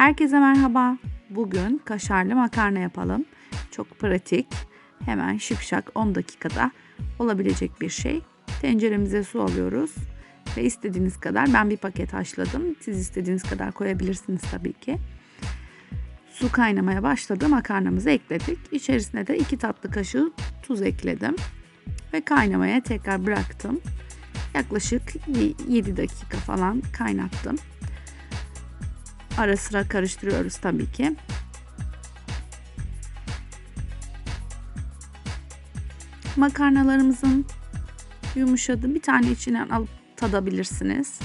Herkese merhaba. Bugün kaşarlı makarna yapalım. Çok pratik. Hemen şıpşak 10 dakikada olabilecek bir şey. Tenceremize su alıyoruz. Ve istediğiniz kadar ben bir paket haşladım. Siz istediğiniz kadar koyabilirsiniz tabii ki. Su kaynamaya başladı. Makarnamızı ekledik. İçerisine de 2 tatlı kaşığı tuz ekledim. Ve kaynamaya tekrar bıraktım. Yaklaşık 7 dakika falan kaynattım. Ara sıra karıştırıyoruz tabii ki. Makarnalarımızın yumuşadı. Bir tane içine alıp tadabilirsiniz.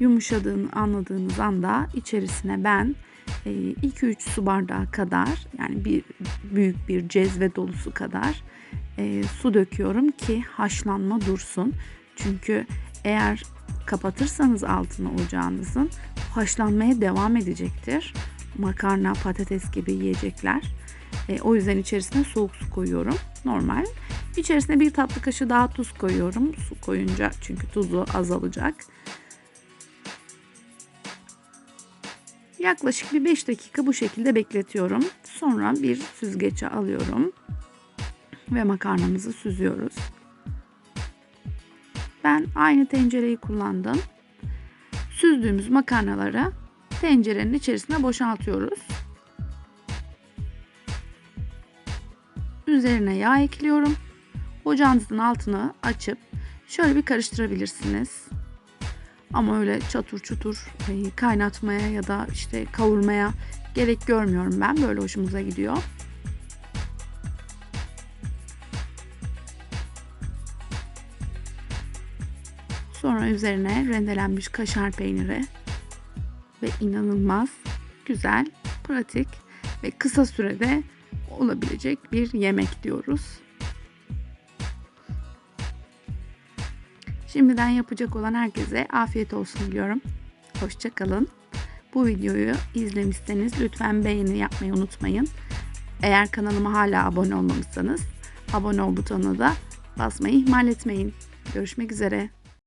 Yumuşadığını anladığınız anda içerisine ben 2-3 su bardağı kadar yani bir büyük bir cezve dolusu kadar e, su döküyorum ki haşlanma dursun. Çünkü eğer kapatırsanız altını ocağınızın haşlanmaya devam edecektir. Makarna, patates gibi yiyecekler. E, o yüzden içerisine soğuk su koyuyorum. Normal. İçerisine bir tatlı kaşığı daha tuz koyuyorum. Su koyunca çünkü tuzu azalacak. Yaklaşık bir 5 dakika bu şekilde bekletiyorum. Sonra bir süzgece alıyorum ve makarnamızı süzüyoruz. Ben aynı tencereyi kullandım. Süzdüğümüz makarnaları tencerenin içerisine boşaltıyoruz. Üzerine yağ ekliyorum. Ocağınızın altını açıp şöyle bir karıştırabilirsiniz. Ama öyle çatur çutur kaynatmaya ya da işte kavurmaya gerek görmüyorum ben. Böyle hoşumuza gidiyor. Sonra üzerine rendelenmiş kaşar peyniri ve inanılmaz güzel, pratik ve kısa sürede olabilecek bir yemek diyoruz. Şimdiden yapacak olan herkese afiyet olsun diliyorum. Hoşçakalın. Bu videoyu izlemişseniz lütfen beğeni yapmayı unutmayın. Eğer kanalıma hala abone olmamışsanız abone ol butonuna da basmayı ihmal etmeyin. Görüşmek üzere.